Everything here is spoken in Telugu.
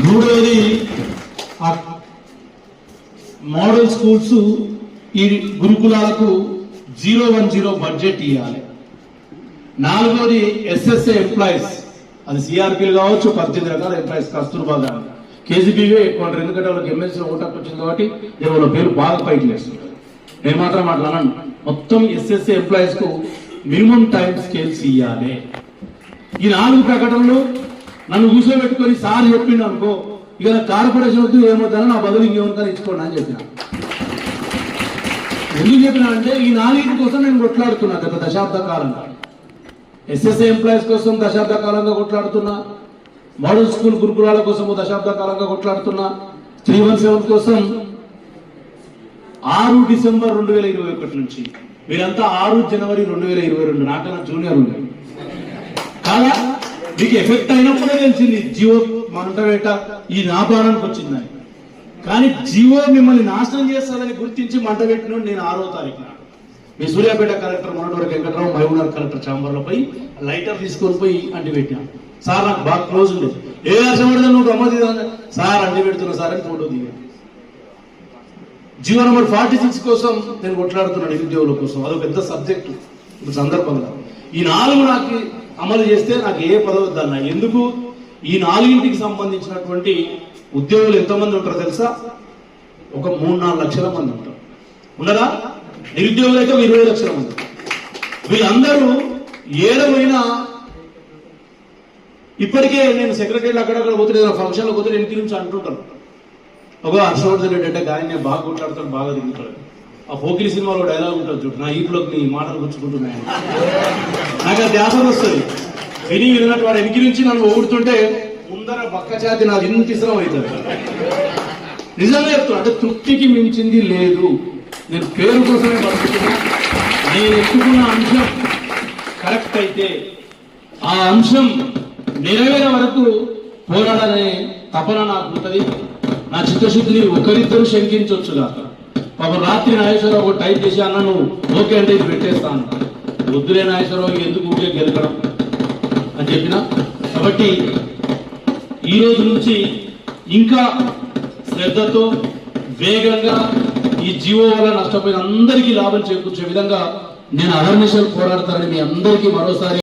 మూడవది మోడల్ స్కూల్స్ ఈ గురుకులాలకు జీరో వన్ జీరో బడ్జెట్ ఇవ్వాలి నాలుగోది ఎస్ఎస్ఏ ఎంప్లాయీస్. అది సిఆర్పీలు కావచ్చు పద్దెనిమిది రకాల ఎంప్లాయీస్ కస్తూర్బా గారు కేజీబీవే ఎక్కువ అంటారు. ఎందుకంటే వాళ్ళకి ఎమ్మెల్సీ ఓటాకు వచ్చింది కాబట్టి వాళ్ళ పేరు బాగా పైకి లేస్తుంటారు. నేను మాత్రం మాట్లాడను. మొత్తం ఎస్ఎస్ఏ ఎంప్లాయీస్కు మినిమం టైం స్కేల్స్ ఇవ్వాలి ఈ నాలుగు ప్రకటనలు నన్ను కూర్చోబెట్టుకొని సార్ చెప్పిండు అనుకో ఇక కార్పొరేషన్ వద్దు ఏమవుతానో నా బదులు ఇంకేమవుతానో ఇచ్చుకోండి అని చెప్పిన. ఎందుకు చెప్పినా అంటే ఈ నాలుగింటి కోసం నేను కొట్లాడుతున్నా గత దశాబ్ద కాలంగా. ఎస్ఎస్ఏ ఎంప్లాయీస్ కోసం దశాబ్ద కాలంగా కొట్లాడుతున్నా. మోడల్ స్కూల్ గురుకులాల కోసం దశాబ్ద కాలంగా కొట్లాడుతున్నా. త్రీ వన్ సెవెన్ కోసం ఆరు డిసెంబర్ రెండు వేల ఇరవై ఒకటి నుంచి. మీరంతా ఆరు జనవరి రెండు వేల ఇరవై రెండు నాకన్నా జూనియర్ ఉంది కాదా? మీకు ఎఫెక్ట్ అయినప్పుడే తెలిసింది. జియో మంటవేట ఈ వ్యాపారానికి వచ్చిందని. కానీ జియో మిమ్మల్ని నాశనం చేస్తుందని గుర్తించి మంట పెట్టిన నేను ఆరో తారీఖున. మీ సూర్యాపేట కలెక్టర్ మనోహర్ వెంకటరావు మహబూబ్నగర్ కలెక్టర్ ఛాంబర్లో పోయి లైటర్ తీసుకొని పోయి అంటి పెట్టాను. సార్ నాకు బాగా క్లోజ్ ఉండేది. ఏ వర్షం పడితే నువ్వు గమ్మతి సార్ అంటి పెడుతున్నా సార్ అని ఫోటో దిగాను జియో నెంబర్ ఫార్టీ సిక్స్ కోసం నేను కొట్లాడుతున్నాను నిరుద్యోగుల కోసం. అదొక పెద్ద సబ్జెక్టు. సందర్భంగా. ఈ నాలుగు నాకు అమలు చేస్తే నాకు ఏ పదవి వద్దన్న. ఎందుకు? ఈ నాలుగింటికి సంబంధించినటువంటి ఉద్యోగులు ఎంతమంది ఉంటారో తెలుసా? ఒక మూడు నాలుగు లక్షల మంది ఉంటారు. ఉన్నదా? నిరుద్యోగులు అయితే ఇరవై లక్షల మంది. వీళ్ళందరూ ఏడమైనా ఇప్పటికే నేను సెక్రటరీలు అక్కడక్కడ పోతే ఏదైనా ఫంక్షన్లో పోతే ఇంటి నుంచి అంటుంటారు. ఒక హర్షవర్ధన్ రెడ్డి అంటే గాయని బాగా కొట్లాడతాడు బాగా దిగుతాడు ఆ పోకిరి సినిమాలో డైలాగ్ ఉంటుంది చూడు నా ఈపులోకి నీ మాటలు గుచ్చుకుంటున్నాయని. నాకు అది ధ్యాసం వస్తుంది. విని విన్నట్టు వాడు వెనక నుంచి నన్ను ఊడుతుంటే ముందర బక్క చేతి నాకు ఇంత ఇసరం అవుతుంది. నిజంగా చెప్తున్నా అంటే తృప్తికి మించింది లేదు. నేను పేరు కోసమే బతుకుతున్నా. నేను ఎత్తుకున్న అంశం కరెక్ట్ అయితే ఆ అంశం నెరవేరే వరకు పోరాడనే తపన నాకు ఉంటుంది. నా చిత్తశుద్ధిని ఒకరిద్దరు శంకించవచ్చు కాక పాపం రాత్రి నాగేశ్వరరావు ఒక టైప్ చేసి అన్న నువ్వు ఓకే అంటే ఇది పెట్టేస్తాను వద్దులే నాగేశ్వరరావు ఎందుకు ఊరికే గెలకడం అని చెప్పిన? కాబట్టి ఈ రోజు నుంచి ఇంకా శ్రద్ధతో వేగంగా ఈ జీవో వల్ల నష్టపోయిన అందరికీ లాభం చేకూర్చే విధంగా నేను అహర్నిశలు పోరాడతానని మీ అందరికీ మరోసారి